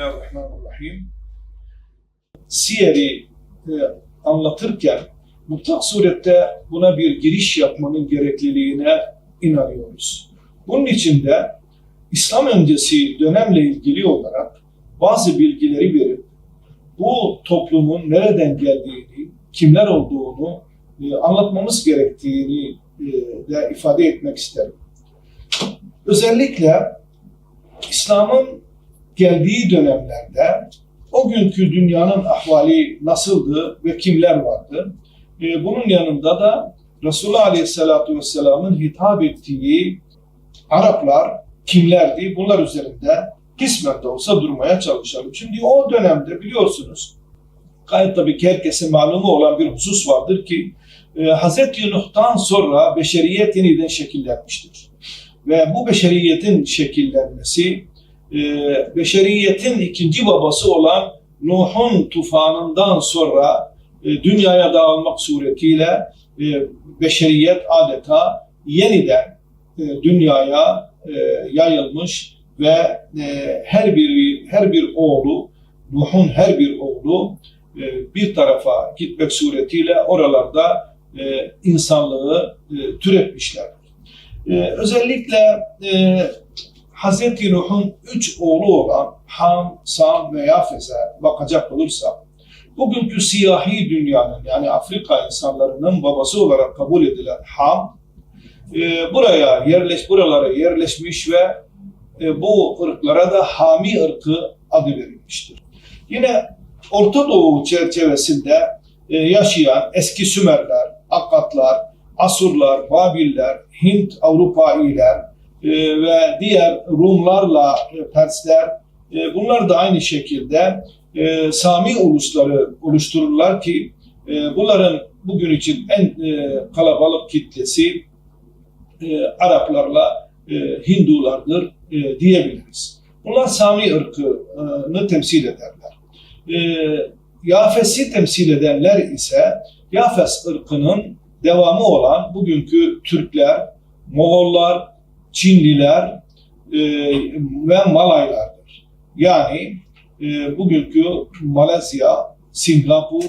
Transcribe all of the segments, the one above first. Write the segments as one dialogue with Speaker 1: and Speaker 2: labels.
Speaker 1: Bismillahirrahmanirrahim. Siyer'i e, anlatırken mutlak surette buna bir giriş yapmanın gerekliliğine inanıyoruz. Bunun için de İslam öncesi dönemle ilgili olarak bazı bilgileri verip bu toplumun nereden geldiğini, kimler olduğunu e, anlatmamız gerektiğini e, de ifade etmek isterim. Özellikle İslam'ın geldiği dönemlerde o günkü dünyanın ahvali nasıldı ve kimler vardı? Ee, bunun yanında da Resulullah Aleyhisselatü Vesselam'ın hitap ettiği Araplar kimlerdi? Bunlar üzerinde kısmen de olsa durmaya çalışalım. Şimdi o dönemde biliyorsunuz gayet tabii ki herkesin malumu olan bir husus vardır ki e, Hz. Nuh'tan sonra beşeriyet yeniden şekillenmiştir. Ve bu beşeriyetin şekillenmesi e, beşeriyetin ikinci babası olan Nuh'un tufanından sonra e, dünyaya dağılmak suretiyle e, beşeriyet adeta yeniden e, dünyaya e, yayılmış ve e, her bir her bir oğlu Nuh'un her bir oğlu e, bir tarafa gitmek suretiyle oralarda e, insanlığı e, türetmişler. E, özellikle e, Hz. Nuh'un üç oğlu olan Ham, Sam ve Yafes'e bakacak olursak, bugünkü siyahi dünyanın yani Afrika insanlarının babası olarak kabul edilen Ham, e, buraya yerleş, buralara yerleşmiş ve e, bu ırklara da Hami ırkı adı verilmiştir. Yine Orta Doğu çerçevesinde e, yaşayan eski Sümerler, Akkatlar, Asurlar, Babiller, Hint, Avrupailer, e, ve diğer Rumlarla Persler e, bunlar da aynı şekilde e, Sami ulusları oluştururlar ki e, bunların bugün için en kalabalık kitlesi Araplarla Hindulardır diyebiliriz. Bunlar Sami ırkını temsil ederler. Yafes'i temsil edenler ise Yafes ırkının devamı olan bugünkü Türkler, Moğollar, Çinliler e, ve Malaylardır. Yani e, bugünkü Malezya, Singapur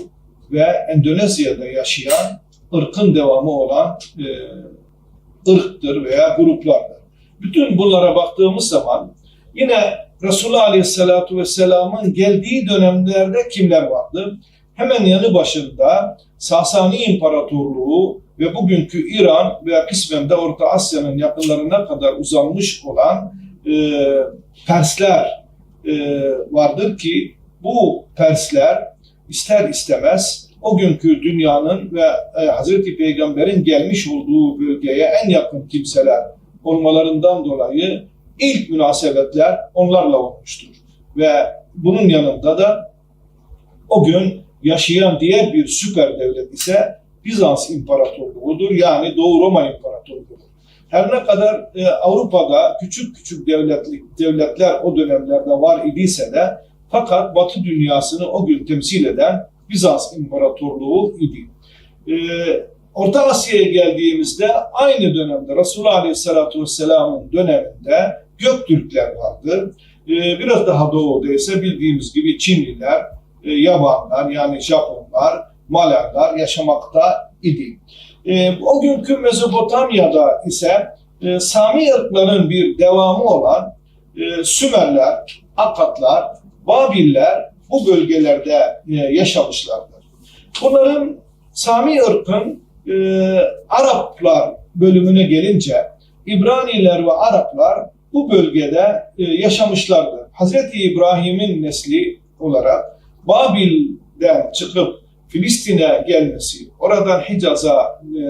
Speaker 1: ve Endonezya'da yaşayan ırkın devamı olan e, ırktır veya gruplardır. Bütün bunlara baktığımız zaman yine Resulullah Aleyhisselatü Vesselam'ın geldiği dönemlerde kimler vardı? Hemen yanı başında Sasani İmparatorluğu ve bugünkü İran veya kısmen de Orta Asya'nın yakınlarına kadar uzanmış olan e, Persler e, vardır ki bu Persler ister istemez o günkü dünyanın ve e, Hazreti Peygamber'in gelmiş olduğu bölgeye en yakın kimseler olmalarından dolayı ilk münasebetler onlarla olmuştur. Ve bunun yanında da o gün yaşayan diğer bir süper devlet ise Bizans İmparatorluğu'dur. Yani Doğu Roma İmparatorluğu'dur. Her ne kadar e, Avrupa'da küçük küçük devletlik, devletler o dönemlerde var idiyse de fakat Batı dünyasını o gün temsil eden Bizans İmparatorluğu idi. E, Orta Asya'ya geldiğimizde aynı dönemde Resulullah Aleyhisselatü Vesselam'ın döneminde Göktürkler vardı. E, biraz daha doğuda ise bildiğimiz gibi Çinliler, e, Yabanlar yani Japonlar, Malerler yaşamakta idi. E, o günkü Mezopotamya'da ise e, Sami ırkların bir devamı olan e, Sümerler, Akatlar, Babiller bu bölgelerde e, yaşamışlardır. Bunların Sami ırkın e, Araplar bölümüne gelince İbraniler ve Araplar bu bölgede e, yaşamışlardır. Hazreti İbrahim'in nesli olarak Babil'den çıkıp Filistin'e gelmesi, oradan Hicaz'a e,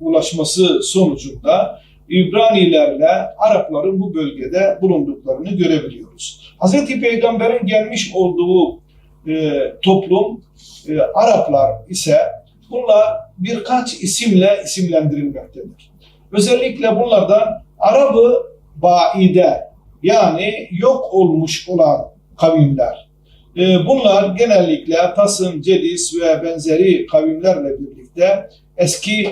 Speaker 1: ulaşması sonucunda İbranilerle Arapların bu bölgede bulunduklarını görebiliyoruz. Hz. Peygamber'in gelmiş olduğu e, toplum e, Araplar ise bunlar birkaç isimle isimlendirilmektedir. Özellikle bunlardan Arabı Baide yani yok olmuş olan kavimler. E, bunlar genellikle Tasım, Cedis ve benzeri kavimlerle birlikte eski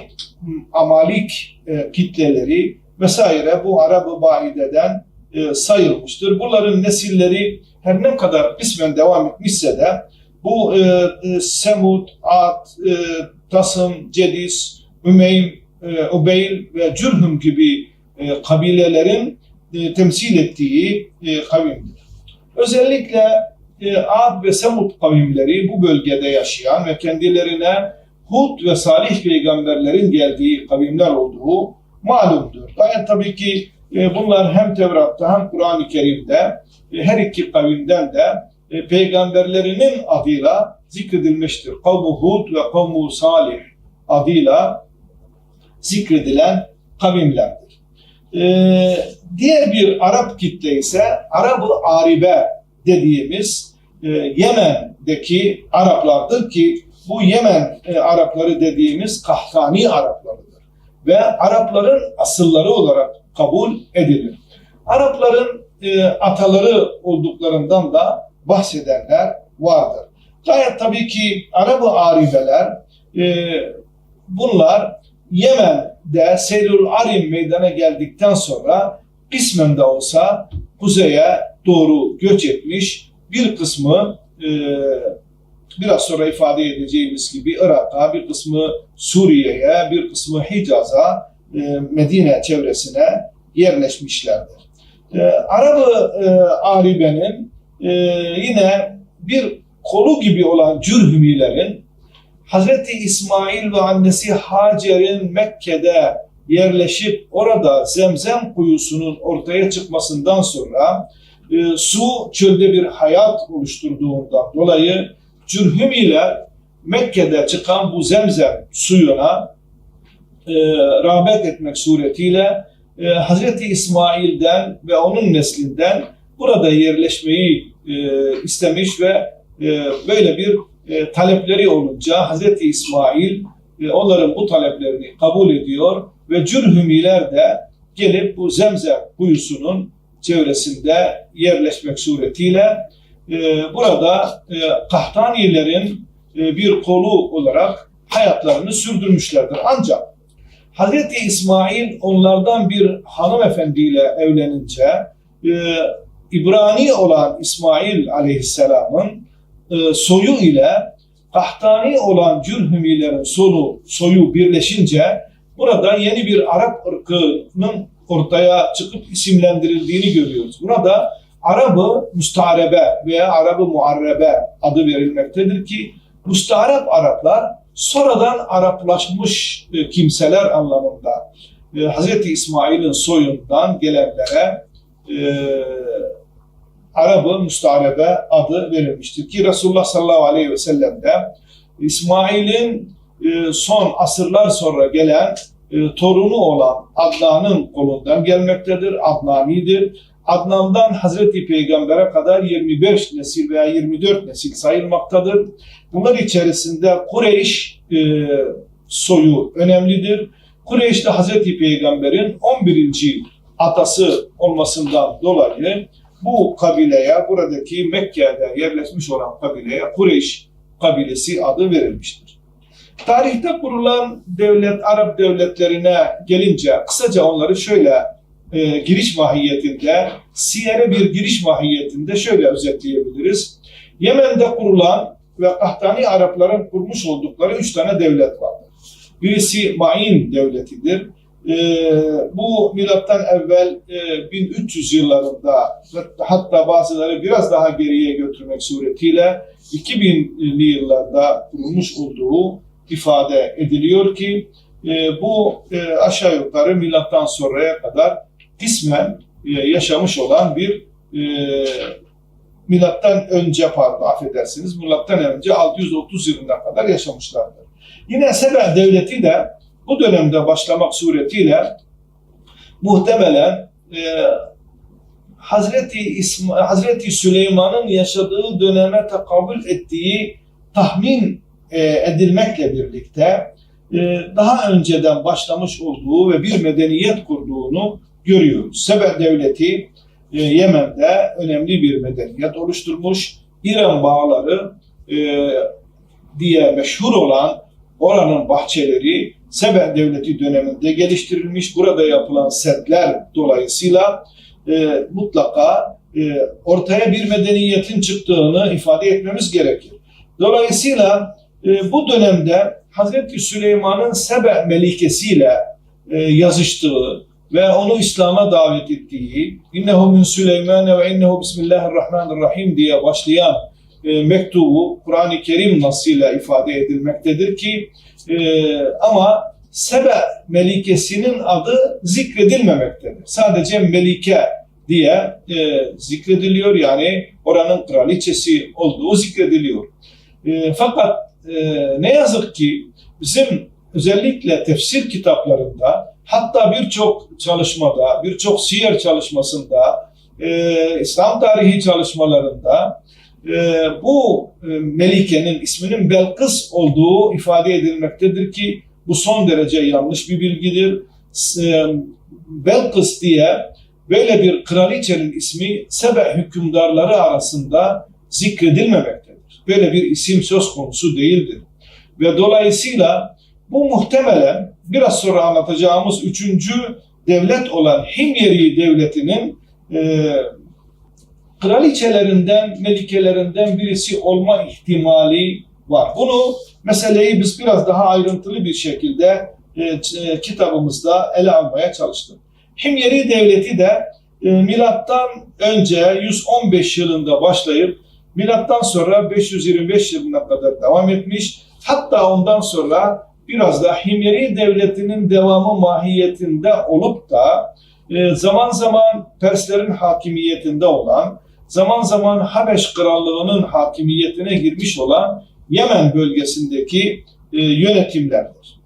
Speaker 1: Amalik e, kitleleri vesaire bu Arab-ı Baide'den e, sayılmıştır. Bunların nesilleri her ne kadar kısmen devam etmişse de bu e, Semud, Ad, Tasım, Cedis, Ümeym, Ubeyl ve Cürhüm gibi kabilelerin temsil ettiği kavimdir. Özellikle Ad ve Semud kavimleri bu bölgede yaşayan ve kendilerine Hud ve Salih peygamberlerin geldiği kavimler olduğu malumdur. Gayet tabii ki e, bunlar hem Tevrat'ta hem Kur'an-ı Kerim'de e, her iki kavimden de e, peygamberlerinin adıyla zikredilmiştir. Kavmu Hud ve Kavmu Salih adıyla zikredilen kavimlerdir. Ee, diğer bir Arap kitle ise Arap-ı Aribe dediğimiz e, Yemen'deki Araplardır ki bu Yemen e, Arapları dediğimiz Kahtani Araplarıdır. Ve Arapların asılları olarak kabul edilir. Arapların e, ataları olduklarından da bahsedenler vardır. Gayet tabii ki Arap-ı Aribeler e, bunlar Yemen'de Seylül Arim meydana geldikten sonra kısmen de olsa kuzeye doğru göç etmiş bir kısmı e, biraz sonra ifade edeceğimiz gibi Irak'a, bir kısmı Suriye'ye, bir kısmı Hicaz'a, e, Medine çevresine yerleşmişlerdir. E, Arap-ı e, Aribe'nin e, yine bir kolu gibi olan Cürhümilerin Hazreti İsmail ve annesi Hacer'in Mekke'de yerleşip orada zemzem kuyusunun ortaya çıkmasından sonra e, su çölde bir hayat oluşturduğundan dolayı Cürhümiler Mekke'de çıkan bu zemzem suyuna e, rağbet etmek suretiyle e, Hazreti İsmail'den ve onun neslinden burada yerleşmeyi e, istemiş ve e, böyle bir e, talepleri olunca Hazreti İsmail e, onların bu taleplerini kabul ediyor ve Cürhümiler de gelip bu Zemzem kuyusunun çevresinde yerleşmek suretiyle e, burada e, Kahtanilerin e, bir kolu olarak hayatlarını sürdürmüşlerdir. Ancak Hazreti İsmail onlardan bir hanımefendiyle evlenince e, İbrani olan İsmail aleyhisselamın e, soyu ile Kahtani olan Cürhümilerin sonu, soyu birleşince burada yeni bir Arap ırkının ortaya çıkıp isimlendirildiğini görüyoruz. Burada Arabı Mustarebe veya Arabı Muarrebe adı verilmektedir ki Mustarep Araplar sonradan Araplaşmış e, kimseler anlamında e, Hz. İsmail'in soyundan gelenlere e, Arabı Mustarebe adı verilmiştir ki Resulullah sallallahu aleyhi ve sellem de İsmail'in e, son asırlar sonra gelen e, torunu olan Adnan'ın kolundan gelmektedir. Adnani'dir. Adnan'dan Hazreti Peygamber'e kadar 25 nesil veya 24 nesil sayılmaktadır. Bunlar içerisinde Kureyş e, soyu önemlidir. Kureyş de Hazreti Peygamber'in 11. atası olmasından dolayı bu kabileye, buradaki Mekke'de yerleşmiş olan kabileye Kureyş kabilesi adı verilmiştir. Tarihte kurulan devlet, Arap devletlerine gelince kısaca onları şöyle e, giriş mahiyetinde, siyere bir giriş mahiyetinde şöyle özetleyebiliriz. Yemen'de kurulan ve Kahtani Arapların kurmuş oldukları üç tane devlet vardır. Birisi Ma'in devletidir. E, bu milattan evvel e, 1300 yıllarında hatta bazıları biraz daha geriye götürmek suretiyle 2000'li yıllarda kurulmuş olduğu ifade ediliyor ki e, bu e, aşağı yukarı milattan sonraya kadar kısmen e, yaşamış olan bir e, milattan önce pardon affedersiniz milattan önce 630 yılına kadar yaşamışlardır. Yine Sebe devleti de bu dönemde başlamak suretiyle muhtemelen e, Hazreti, İsm Hazreti Süleyman'ın yaşadığı döneme tekabül ettiği tahmin edilmekle birlikte e, daha önceden başlamış olduğu ve bir medeniyet kurduğunu görüyoruz. Sebe devleti e, Yemen'de önemli bir medeniyet oluşturmuş. İran bağları e, diye meşhur olan oranın bahçeleri Sebe devleti döneminde geliştirilmiş. Burada yapılan setler dolayısıyla e, mutlaka e, ortaya bir medeniyetin çıktığını ifade etmemiz gerekir. Dolayısıyla e, bu dönemde Hazreti Süleyman'ın Sebe melikesiyle e, yazıştığı ve onu İslam'a davet ettiği innehu min Süleyman ve innehu bismillahirrahmanirrahim diye başlayan e, mektubu Kur'an-ı Kerim nasıyla ifade edilmektedir ki e, ama Sebe melikesinin adı zikredilmemektedir. Sadece melike diye e, zikrediliyor yani oranın kraliçesi olduğu zikrediliyor. E, fakat e, ne yazık ki bizim özellikle tefsir kitaplarında hatta birçok çalışmada, birçok siyer çalışmasında, e, İslam tarihi çalışmalarında e, bu e, Melike'nin isminin Belkıs olduğu ifade edilmektedir ki bu son derece yanlış bir bilgidir. E, Belkıs diye böyle bir kraliçenin ismi Sebe hükümdarları arasında zikredilmemektedir. Böyle bir isim söz konusu değildir. Ve dolayısıyla bu muhtemelen biraz sonra anlatacağımız üçüncü devlet olan Himyeri devletinin e, kraliçelerinden, melikelerinden birisi olma ihtimali var. Bunu meseleyi biz biraz daha ayrıntılı bir şekilde e, e, kitabımızda ele almaya çalıştık. Himyeri devleti de e, milattan önce 115 yılında başlayıp milattan sonra 525 yılına kadar devam etmiş. Hatta ondan sonra biraz da Himyeri devletinin devamı mahiyetinde olup da e, zaman zaman Perslerin hakimiyetinde olan, zaman zaman Habeş Krallığı'nın hakimiyetine girmiş olan Yemen bölgesindeki e, yönetimlerdir.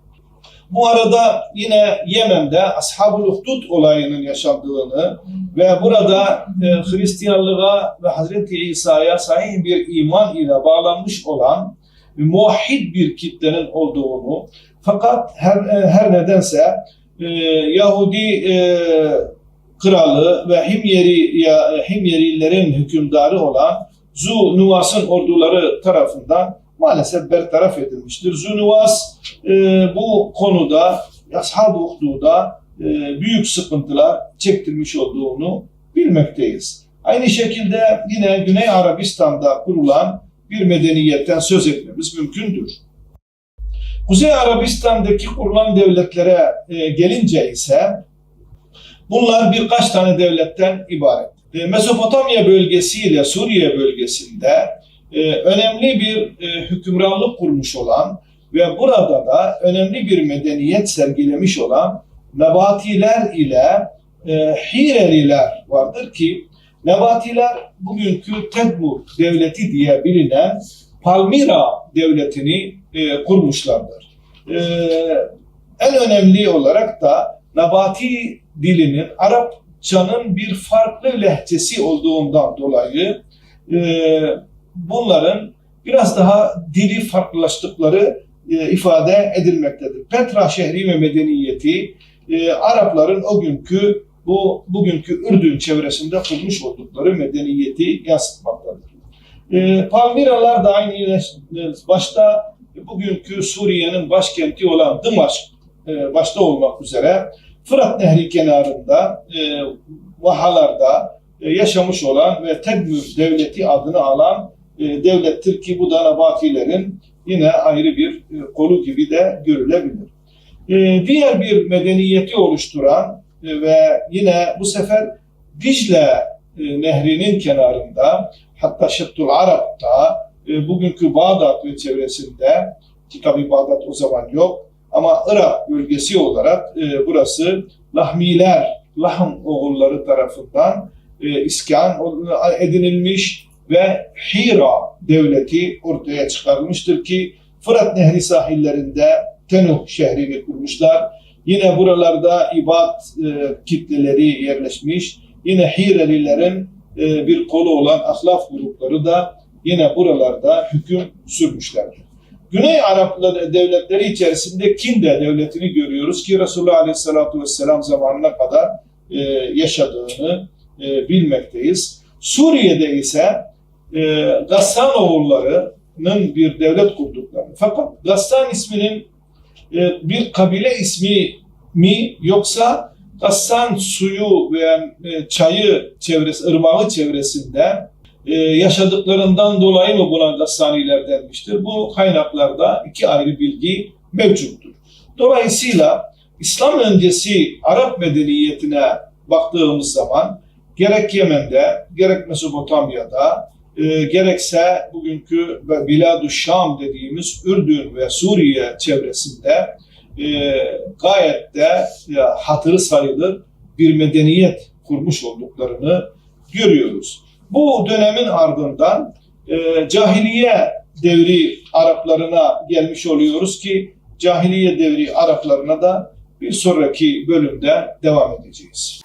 Speaker 1: Bu arada yine Yemen'de Ashab-ı Uhdud olayının yaşandığını ve burada e, Hristiyanlığa ve Hazreti İsa'ya sahih bir iman ile bağlanmış olan muahhid bir kitlenin olduğunu fakat her, e, her nedense e, Yahudi e, kralı ve Himyeri ya, Himyerilerin hükümdarı olan Zunuvas'ın orduları tarafından maalesef bertaraf edilmiştir. Zunuvas e, bu konuda Ashab-ı e, büyük sıkıntılar çektirmiş olduğunu bilmekteyiz. Aynı şekilde yine Güney Arabistan'da kurulan bir medeniyetten söz etmemiz mümkündür. Kuzey Arabistan'daki kurulan devletlere e, gelince ise bunlar birkaç tane devletten ibaret. E, Mezopotamya bölgesi ile Suriye bölgesinde e, önemli bir e, hükümranlık kurmuş olan ve burada da önemli bir medeniyet sergilemiş olan Nebatiler ile e, Hireliler vardır ki Nebatiler bugünkü Tedmur devleti diye bilinen Palmira devletini e, kurmuşlardır. E, en önemli olarak da Nabati dilinin Arapçanın bir farklı lehçesi olduğundan dolayı e, bunların biraz daha dili farklılaştıkları e, ifade edilmektedir. Petra şehri ve medeniyeti e, Arapların o günkü bu bugünkü Ürdün çevresinde kurmuş oldukları medeniyeti yansıtmaktadır. E, Palmiralar da aynı başta bugünkü Suriye'nin başkenti olan Dımaşk e, başta olmak üzere Fırat Nehri kenarında e, vahalarda e, yaşamış olan ve Tedmür devleti adını alan e, devlettir ki bu da Nabatilerin yine ayrı bir e, kolu gibi de görülebilir. E, diğer bir medeniyeti oluşturan ve yine bu sefer Dicle nehrinin kenarında hatta Şettul Arap'ta bugünkü Bağdat ve çevresinde ki tabi Bağdat o zaman yok ama Irak bölgesi olarak burası Lahmiler, Lahm oğulları tarafından e, iskan edinilmiş ve Hira devleti ortaya çıkarmıştır ki Fırat Nehri sahillerinde Tenuh şehrini kurmuşlar. Yine buralarda ibad e, kitleleri yerleşmiş. Yine Hirelilerin e, bir kolu olan ahlaf grupları da yine buralarda hüküm sürmüşlerdir. Güney Arap devletleri içerisinde Kinde devletini görüyoruz ki Resulullah Aleyhisselatü Vesselam zamanına kadar e, yaşadığını e, bilmekteyiz. Suriye'de ise e, Gassan oğullarının bir devlet kurduklarını. Fakat Gassan isminin e, bir kabile ismi mi yoksa Gassan suyu ve e, çayı çevresi, ırmağı çevresinde e, yaşadıklarından dolayı mı buna Gassaniler denmiştir? Bu kaynaklarda iki ayrı bilgi mevcuttur. Dolayısıyla İslam öncesi Arap medeniyetine baktığımız zaman gerek Yemen'de, gerek Mezopotamya'da, e, gerekse bugünkü Bilad-ı Şam dediğimiz Ürdün ve Suriye çevresinde e, gayet de e, hatırı sayılır bir medeniyet kurmuş olduklarını görüyoruz. Bu dönemin ardından e, cahiliye devri Araplarına gelmiş oluyoruz ki cahiliye devri Araplarına da bir sonraki bölümde devam edeceğiz.